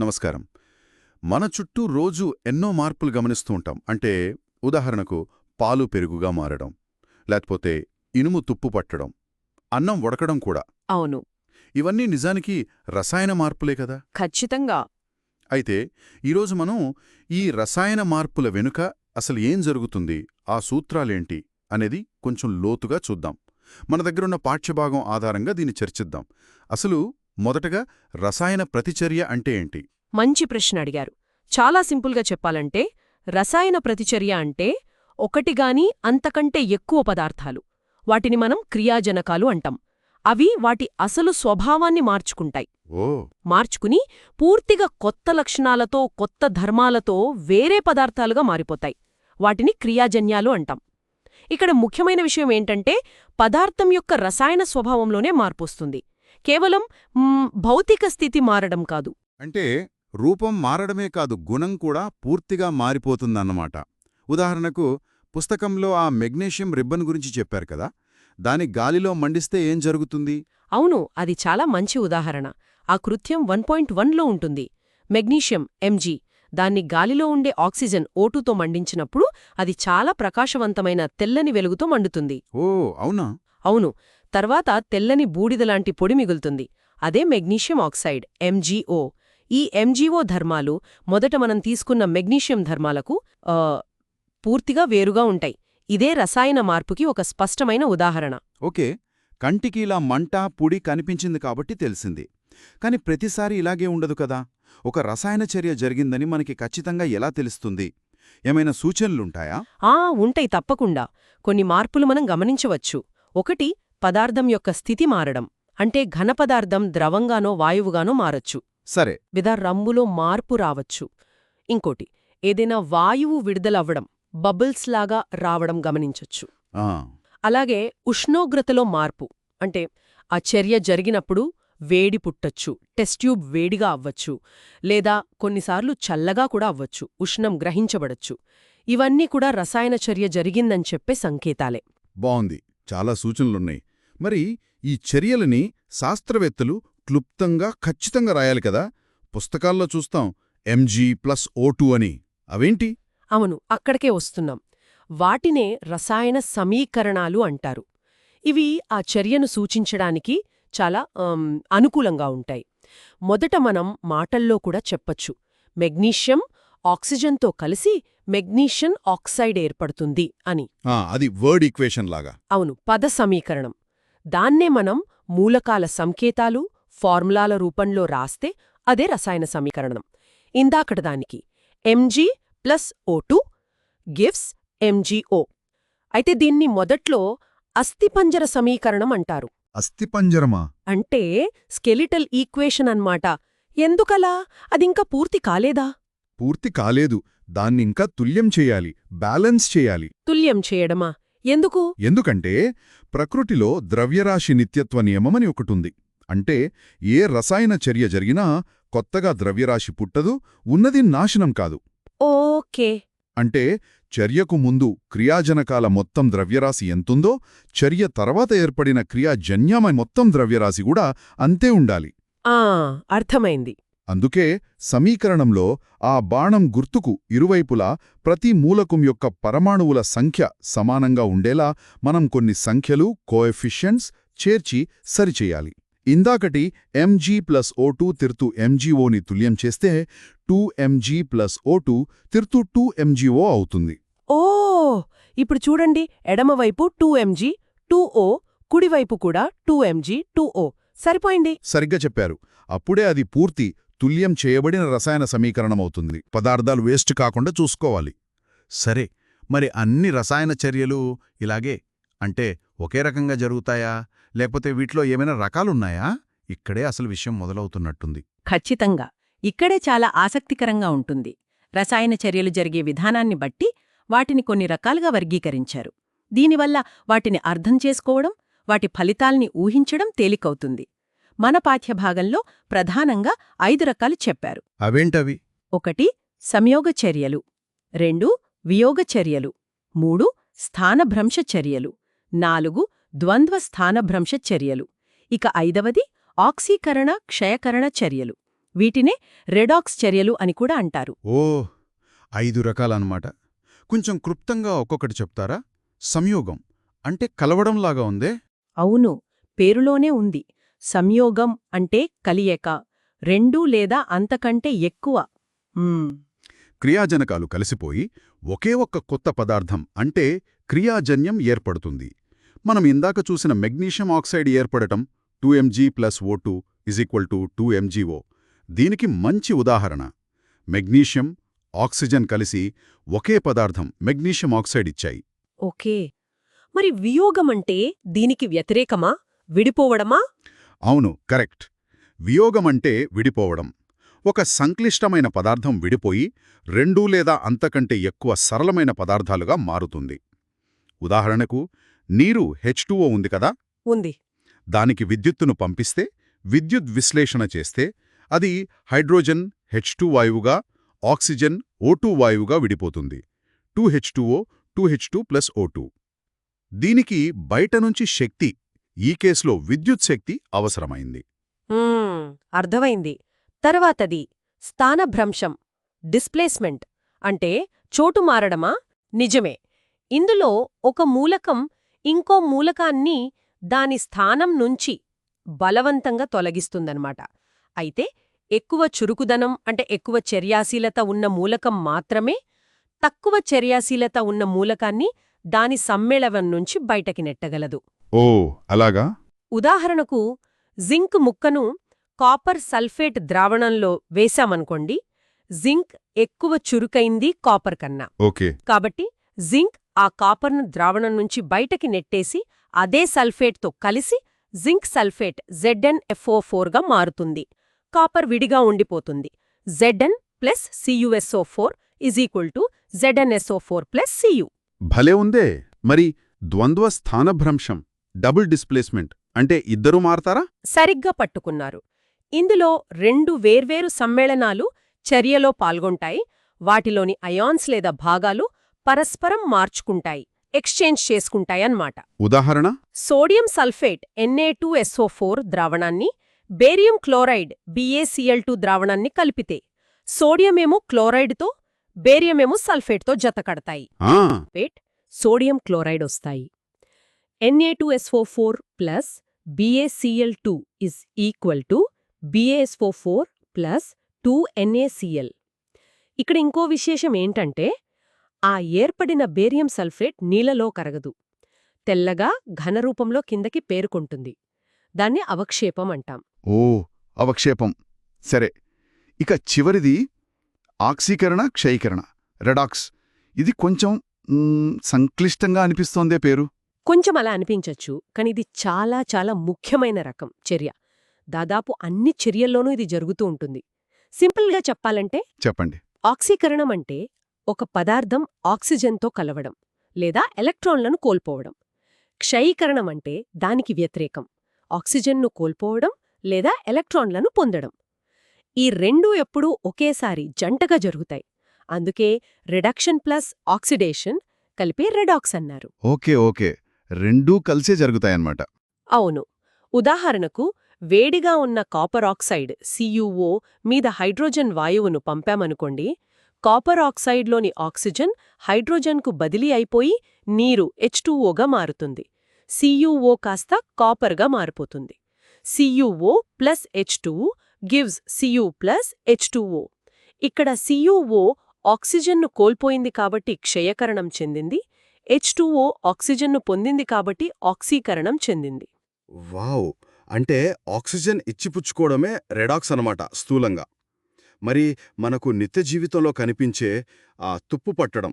నమస్కారం. మన చుట్టూ రోజు ఎన్నో మార్పులు గమనిస్తూ ఉంటాం. అంటే ఉదాహరణకు పాలు పెరుగుగా మారడం లేకపోతే ఇనుము తుప్పు పట్టడం అన్నం ఉడకడం కూడా. అవును. ఇవన్నీ నిజానికి రసాయన మార్పులే కదా? ఖచ్చితంగా. అయితే ఈరోజు మనం ఈ రసాయన మార్పుల వెనుక అసలు ఏం జరుగుతుంది ఆ సూత్రాలేంటి అనేది కొంచెం లోతుగా చూద్దాం. మన దగ్గరున్న పాఠ్యభాగం ఆధారంగా దీన్ని చర్చిద్దాం. అసలు మొదటగా రసాయన ప్రతిచర్య అంటే ఏంటి? మంచి ప్రశ్న అడిగారు. చాలా సింపుల్గా చెప్పాలంటే రసాయన ప్రతిచర్య అంటే ఒకటిగాని అంతకంటే ఎక్కువ పదార్థాలు. వాటిని మనం క్రియాజనకాలు అంటాం. అవి వాటి అసలు స్వభావాన్ని మార్చుకుంటాయి. మార్చుకుని పూర్తిగా కొత్త లక్షణాలతో కొత్త ధర్మాలతో వేరే పదార్థాలుగా మారిపోతాయి. వాటిని క్రియాజన్యాలు అంటాం. ఇక్కడ ముఖ్యమైన విషయం ఏంటంటే పదార్థం యొక్క రసాయన స్వభావంలోనే మార్పొస్తుంది కేవలం భౌతిక స్థితి మారడం కాదు. అంటే రూపం మారడమే కాదు గుణం కూడా పూర్తిగా మారిపోతుందన్నమాట. ఉదాహరణకు పుస్తకంలో ఆ మెగ్నీషియం రిబ్బన్ గురించి చెప్పారు కదా దాని గాలిలో మండిస్తే ఏం జరుగుతుంది? అవును అది చాలా మంచి ఉదాహరణ. ఆ కృత్యం వన్ పాయింట్ వన్లో ఉంటుంది. మెగ్నీషియం ఎంజీ దాన్ని గాలిలో ఉండే ఆక్సిజన్ ఓటుతో మండించినప్పుడు అది చాలా ప్రకాశవంతమైన తెల్లని వెలుగుతో మండుతుంది. ఓ అవునా? అవును తర్వాత తెల్లని బూడిదలాంటి పొడి మిగులుతుంది. అదే మెగ్నీషియం ఆక్సైడ్ ఎంజీఓ ఈ ఎంజీఓ ధర్మాలు మొదట మనం తీసుకున్న మెగ్నీషియం ధర్మాలకు పూర్తిగా వేరుగా ఉంటాయి. ఇదే రసాయన మార్పుకి ఒక స్పష్టమైన ఉదాహరణ. ఓకే. కంటికి ఇలా మంట పుడి కనిపించింది కాబట్టి తెలిసింది. కాని ప్రతిసారి ఇలాగే ఉండదు కదా. ఒక రసాయన చర్య జరిగిందని మనకి ఖచ్చితంగా ఎలా తెలుస్తుంది? ఏమైనా సూచనలుంటాయా? ఆ ఉంటాయి తప్పకుండా. కొన్ని మార్పులు మనం గమనించవచ్చు. ఒకటి పదార్థం యొక్క స్థితి మారడం అంటే ఘనపదార్థం ద్రవంగానో వాయువుగానో మారచ్చు. సరే. విధ రంగులో మార్పు రావచ్చు. ఇంకోటి ఏదైనా వాయువు విడుదలవ్వడం బబుల్స్ లాగా రావడం గమనించొచ్చు. అలాగే ఉష్ణోగ్రతలో మార్పు అంటే ఆ చర్య జరిగినప్పుడు వేడి పుట్టొచ్చు టెస్ట్యూబ్ వేడిగా అవ్వచ్చు లేదా కొన్నిసార్లు చల్లగా కూడా అవ్వచ్చు ఉష్ణం గ్రహించబడచ్చు. ఇవన్నీ కూడా రసాయన చర్య జరిగిందని చెప్పే సంకేతాలే. బావుంది. చాలా సూచనలున్నాయి. మరి ఈ చర్యలని శాస్త్రవేత్తలు క్లుప్తంగా ఖచ్చితంగా రాయాలి కదా? పుస్తకాల్లో చూస్తాం ఎంజీ ప్లస్ ఓ అని. అవేంటి? అవును అక్కడికే వస్తున్నాం. వాటినే రసాయన సమీకరణాలు అంటారు. ఇవి ఆ చర్యను సూచించడానికి చాలా అనుకూలంగా ఉంటాయి. మొదట మనం మాటల్లో కూడా చెప్పొచ్చు. మెగ్నీషియం ఆక్సిజన్తో కలిసి మెగ్నీషియన్ ఆక్సైడ్ ఏర్పడుతుంది అని. అది వర్డ్ ఈక్వేషన్ లాగా. అవును పద సమీకరణం. దాన్నే మనం మూలకాల సంకేతాలు ఫార్ములాల రూపంలో రాస్తే అదే రసాయన సమీకరణం. ఇందాకటదానికి MG plus O two gives MGO అయితే దీన్ని మొదట్లో అస్థిపంజర సమీకరణం అంటారు. అస్థిపంజరమా? అంటే స్కెలిటల్ ఈక్వేషన్ అన్మాట ఎందుకలా? అదింకా పూర్తి కాలేదా? పూర్తి కాలేదు. దాన్నింకా తుల్యం చేయాలి బ్యాలెన్స్ చేయాలి. తుల్యం చేయడమా? ఎందుకు? ఎందుకంటే ప్రకృతిలో ద్రవ్యరాశి నిత్యత్వ నియమమని ఒకటుంది. అంటే ఏ రసాయన చర్య జరిగినా కొత్తగా ద్రవ్యరాశి పుట్టదు ఉన్నది నాశనం కాదు. ఓకే. అంటే చర్యకు ముందు క్రియాజనకాల మొత్తం ద్రవ్యరాశి ఎంతుందో చర్య తర్వాత ఏర్పడిన క్రియాజన్యమ మొత్తం ద్రవ్యరాశి కూడా అంతే ఉండాలి. ఆ అర్థమైంది. అందుకే సమీకరణంలో ఆ బాణం గుర్తుకు ఇరువైపులా ప్రతి మూలకం యొక్క పరమాణువుల సంఖ్య సమానంగా ఉండేలా మనం కొన్ని సంఖ్యలు కోఎఫిషియన్స్ చేర్చి సరిచేయాలి. ఇందాకటి ఎంజీ ప్లస్ ఓ టూ తిర్తు ఎంజీఓని తుల్యం చేస్తే two MG plus O two తిర్తు two MGO అవుతుంది. ఓ! ఇప్పుడు చూడండి ఎడమవైపు టూ ఎంజీ టూ ఓ కుడివైపు కూడా టూ ఎంజీ టూ ఓ సరిపోయింది. సరిగ్గా చెప్పారు. అప్పుడే అది పూర్తి తుల్యం చేయబడిన రసాయన సమీకరణమవుతుంది పదార్థాలు వేస్ట్ కాకుండా చూసుకోవాలి. సరే మరి అన్ని రసాయన చర్యలు ఇలాగే అంటే ఒకే రకంగా జరుగుతాయా? లేకపోతే వీటిలో ఏమైనా రకాలున్నాయా? ఇక్కడే అసలు విషయం మొదలవుతున్నట్టుంది. ఖచ్చితంగా. ఇక్కడే చాలా ఆసక్తికరంగా ఉంటుంది. రసాయన చర్యలు జరిగే విధానాన్ని బట్టి వాటిని కొన్ని రకాలుగా వర్గీకరించారు. దీనివల్ల వాటిని అర్థం చేసుకోవడం వాటి ఫలితాల్ని ఊహించడం తేలికవుతుంది. మన పాఠ్యభాగంలో ప్రధానంగా ఐదు రకాలు చెప్పారు. అవేంటవి? ఒకటి సంయోగ చర్యలు. రెండు వియోగ చర్యలు. మూడు స్థానభ్రంశ చర్యలు. నాలుగు ద్వంద్వ స్థానభ్రంశ చర్యలు. ఇక ఐదవది ఆక్సీకరణ క్షయకరణ చర్యలు. వీటినే రెడాక్స్ చర్యలు అని కూడా అంటారు. ఓ ఐదు రకాలన్నమాట. కొంచెం క్లుప్తంగా ఒక్కొక్కటి చెప్తారా? సంయోగం. అంటే కలవడంలాగా ఉందే? అవును పేరులోనే ఉంది. సంయోగం అంటే కలియక రెండు లేదా అంతకంటే ఎక్కువ. క్రియాజనకాలు కలిసిపోయి ఒకే ఒక్క కొత్త పదార్థం అంటే క్రియాజన్యం ఏర్పడుతుంది. మనం ఇందాక చూసిన మెగ్నీషియం ఆక్సైడ్ ఏర్పడటం two MG plus O two is equal to two MGO దీనికి మంచి ఉదాహరణ. మెగ్నీషియం ఆక్సిజన్ కలిసి ఒకే పదార్థం మెగ్నీషియం ఆక్సైడ్ ఇచ్చాయి. ఓకే. మరి వియోగమంటే దీనికి వ్యతిరేకమా? విడిపోవడమా? అవును కరెక్ట్. వియోగమంటే విడిపోవడం. ఒక సంక్లిష్టమైన పదార్థం విడిపోయి రెండు లేదా అంతకంటే ఎక్కువ సరళమైన పదార్థాలుగా మారుతుంది. ఉదాహరణకు నీరు హెచ్ ఉంది కదా? ఉంది. దానికి విద్యుత్తును పంపిస్తే విద్యుత్ విశ్లేషణ చేస్తే అది హైడ్రోజన్ హెచ్ వాయువుగా ఆక్సిజన్ ఓ వాయువుగా విడిపోతుంది. Two H two O two H two plus O దీనికి బయట నుంచి శక్తి ఈ కేసులో విద్యుత్ శక్తి అవసరమైంది. అర్థమైంది. తర్వాతది స్థానభ్రంశం డిస్ప్లేస్మెంట్ అంటే చోటు మారడమా? నిజమే. ఇందులో ఒక మూలకం ఇంకో మూలకాన్ని దాని స్థానం నుంచి బలవంతంగా తొలగిస్తుందన్నమాట. అయితే ఎక్కువ చురుకుదనం అంటే ఎక్కువ చర్యాశీలత ఉన్న మూలకం మాత్రమే తక్కువ చర్యాశీలత ఉన్న మూలకాన్ని దాని సమ్మేళనం నుంచి బయటకి నెట్టగలదు. ఓ అలాగా? ఉదాహరణకు జింక్ ముక్కను కాపర్ సల్ఫేట్ ద్రావణంలో వేశామనుకోండి జింక్ ఎక్కువ చురుకైంది కాపర్ కన్నా. ఓకే. కాబట్టి జింక్ ఆ కాపర్ను ద్రావణం నుంచి బయటకి నెట్టేసి అదే సల్ఫేట్తో కలిసి జింక్ సల్ఫేట్ ZnFO4 గా మారుతుంది. కాపర్ విడిగా ఉండిపోతుంది. Zn plus CUSO four is equal to ZnSO4 four plus CU భలే ఉందే! మరి ద్వంద్వ స్థానభ్రంశం. డబుల్ డిస్ప్లేస్మెంట్ అంటే ఇద్దరూ మారతారా? సరిగ్గా పట్టుకున్నారు. ఇందులో రెండు వేర్వేరు సమ్మేళనాలు చర్యలో పాల్గొంటాయి. వాటిలోని అయాన్స్ లేదా భాగాలు పరస్పరం మార్చుకుంటాయి ఎక్స్చేంజ్ చేసుకుంటాయన్నమాట. ఉదాహరణ? సోడియం సల్ఫేట్ Na2SO4 ద్రావణాన్ని బేరియం క్లోరైడ్ BaCl2 ద్రావణాన్ని కలిపితే సోడియమేమో క్లోరైడ్తో బేరియమేమో సల్ఫేట్తో జతకడతాయి. సోడియం క్లోరైడ్ వస్తాయి. Na2SO4 plus BaCl2 is equal to BaSO4 plus 2NaCl ఇక్కడ ఇంకో విశేషం ఏంటంటే ఆ ఏర్పడిన బేరియం సల్ఫేట్ నీళ్ళలో కరగదు. తెల్లగా ఘనరూపంలో కిందకి పేరుకుంటుంది. దాన్ని అవక్షేపం అంటాం. ఓ అవక్షేపం. సరే ఇక చివరిది ఆక్సీకరణ క్షయీకరణ. రెడాక్స్. ఇది కొంచెం సంక్లిష్టంగా అనిపిస్తోందే పేరు. కొంచెం అలా అనిపించొచ్చు కానీ ఇది చాలా చాలా ముఖ్యమైన రకం చర్య. దాదాపు అన్ని చర్యల్లోనూ ఇది జరుగుతూ ఉంటుంది. సింపుల్గా చెప్పాలంటే చెప్పండి. ఆక్సీకరణం అంటే ఒక పదార్థం ఆక్సిజన్తో కలవడం లేదా ఎలక్ట్రాన్లను కోల్పోవడం. క్షయీకరణం అంటే దానికి వ్యతిరేకం ఆక్సిజన్ను కోల్పోవడం లేదా ఎలక్ట్రాన్లను పొందడం. ఈ రెండూ ఎప్పుడూ ఒకేసారి జంటగా జరుగుతాయి. అందుకే రిడక్షన్ ప్లస్ ఆక్సిడేషన్ కలిపి రెడాక్స్ అన్నారు. Okay okay. రెండూ కలిసే జరుగుతాయన్నమాట. అవును. ఉదాహరణకు వేడిగా ఉన్న కాపర్ ఆక్సైడ్ సియుఓ మీద హైడ్రోజన్ వాయువును పంపామనుకోండి కాపర్ ఆక్సైడ్లోని ఆక్సిజన్ హైడ్రోజన్కు బదిలీ అయిపోయి నీరు హెచ్టూఓగా మారుతుంది. సియుఓ కాస్త కాపర్గా మారిపోతుంది. CUO plus H two gives CU plus H two O ఇక్కడ సియుఓ ఆక్సిజన్ను కోల్పోయింది కాబట్టి క్షయకరణం చెందింది హెచ్టూఓ ఆక్సిజన్ను పొందింది కాబట్టి ఆక్సీకరణం చెందింది. వావ్! అంటే ఆక్సిజన్ ఇచ్చిపుచ్చుకోవడమే రెడాక్స్ అనమాట స్థూలంగా. మరి మనకు నిత్య జీవితంలో కనిపించే ఆ తుప్పు పట్టడం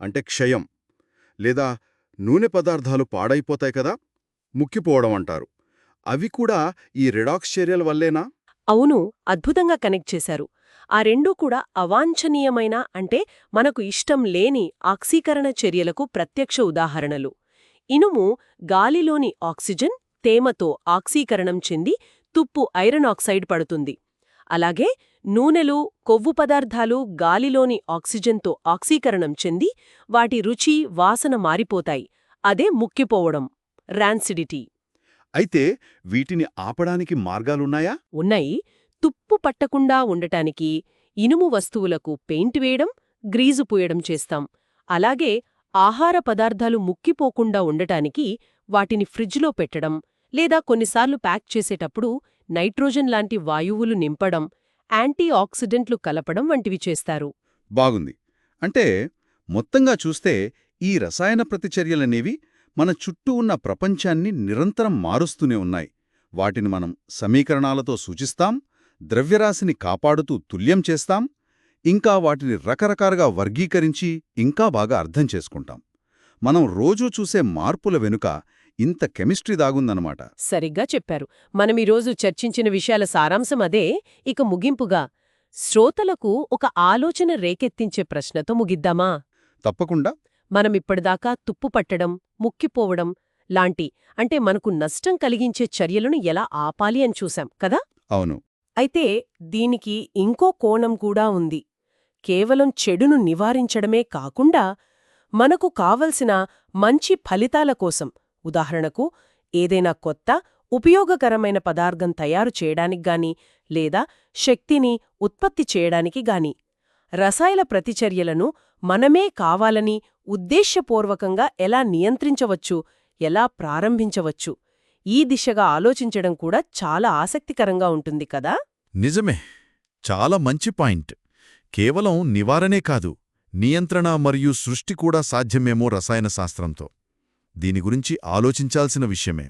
అంటే క్షయం లేదా నూనె పదార్థాలు పాడైపోతాయి కదా ముక్కిపోవడం అంటారు. అవి కూడా ఈ రెడాక్స్ చర్యల వల్లేనా? అవును అద్భుతంగా కనెక్ట్ చేశారు. ఆ రెండూ కూడా అవాంఛనీయమైన అంటే మనకు ఇష్టం లేని ఆక్సీకరణ చర్యలకు ప్రత్యక్ష ఉదాహరణలు. ఇనుము గాలిలోని ఆక్సిజన్ తేమతో ఆక్సీకరణం చెంది తుప్పు ఐరన్ ఆక్సైడ్ పడుతుంది. అలాగే నూనెలు కొవ్వు పదార్థాలు గాలిలోని ఆక్సిజన్తో ఆక్సీకరణం చెంది వాటి రుచి వాసన మారిపోతాయి. అదే ముక్కిపోవడం ర్యాన్సిడిటీ అయితే వీటిని ఆపడానికి మార్గాలున్నాయా? ఉన్నాయి. తుప్పు పట్టకుండా ఉండటానికి ఇనుము వస్తువులకు పెయింట్ వేయడం గ్రీజు పూయడం చేస్తాం. అలాగే ఆహార పదార్థాలు ముక్కిపోకుండా ఉండటానికి వాటిని ఫ్రిడ్జ్లో పెట్టడం లేదా కొన్నిసార్లు ప్యాక్ చేసేటప్పుడు నైట్రోజన్ లాంటి వాయువులు నింపడం యాంటీ ఆక్సిడెంట్లు కలపడం వంటివి చేస్తారు. బాగుంది. అంటే మొత్తంగా చూస్తే ఈ రసాయన ప్రతిచర్యలనేవి మన చుట్టూ ఉన్న ప్రపంచాన్ని నిరంతరం మారుస్తూనే ఉన్నాయి. వాటిని మనం సమీకరణాలతో సూచిస్తాం ద్రవ్యరాశిని కాపాడుతూ తుల్యం చేస్తాం ఇంకా వాటిని రకరకాలుగా వర్గీకరించి ఇంకా బాగా అర్థం చేసుకుంటాం. మనం రోజూ చూసే మార్పుల వెనుక ఇంత కెమిస్ట్రీ దాగుందన్నమాట. సరిగ్గా చెప్పారు. మనం ఈరోజు చర్చించిన విషయాల సారాంశం అదే. ఇక ముగింపుగా శ్రోతలకు ఒక ఆలోచన రేకెత్తించే ప్రశ్నతో ముగిద్దామా? తప్పకుండా. మనమిప్పటిదాకా తుప్పు పట్టడం ముక్కిపోవడం లాంటి అంటే మనకు నష్టం కలిగించే చర్యలను ఎలా ఆపాలి అని చూశాం కదా? అవును. అయితే దీనికి ఇంకో కోణం కూడా ఉంది. కేవలం చెడును నివారించడమే కాకుండా మనకు కావలసిన మంచి ఫలితాల కోసం ఉదాహరణకు ఏదైనా కొత్త ఉపయోగకరమైన పదార్థం తయారు చేయడానికి గాని లేదా శక్తిని ఉత్పత్తి చేయడానికి గాని రసాయన ప్రతిచర్యలను మనమే కావాలని ఉద్దేశ్యపూర్వకంగా ఎలా నియంత్రించవచ్చు ఎలా ప్రారంభించవచ్చు? ఈ దిశగా ఆలోచించడం కూడా చాలా ఆసక్తికరంగా ఉంటుంది కదా? నిజమే. చాలా మంచి పాయింట్. కేవలం నివారణే కాదు నియంత్రణ మరియు సృష్టి కూడా సాధ్యమేమో రసాయన శాస్త్రంతో. దీని గురించి ఆలోచించాల్సిన విషయమే.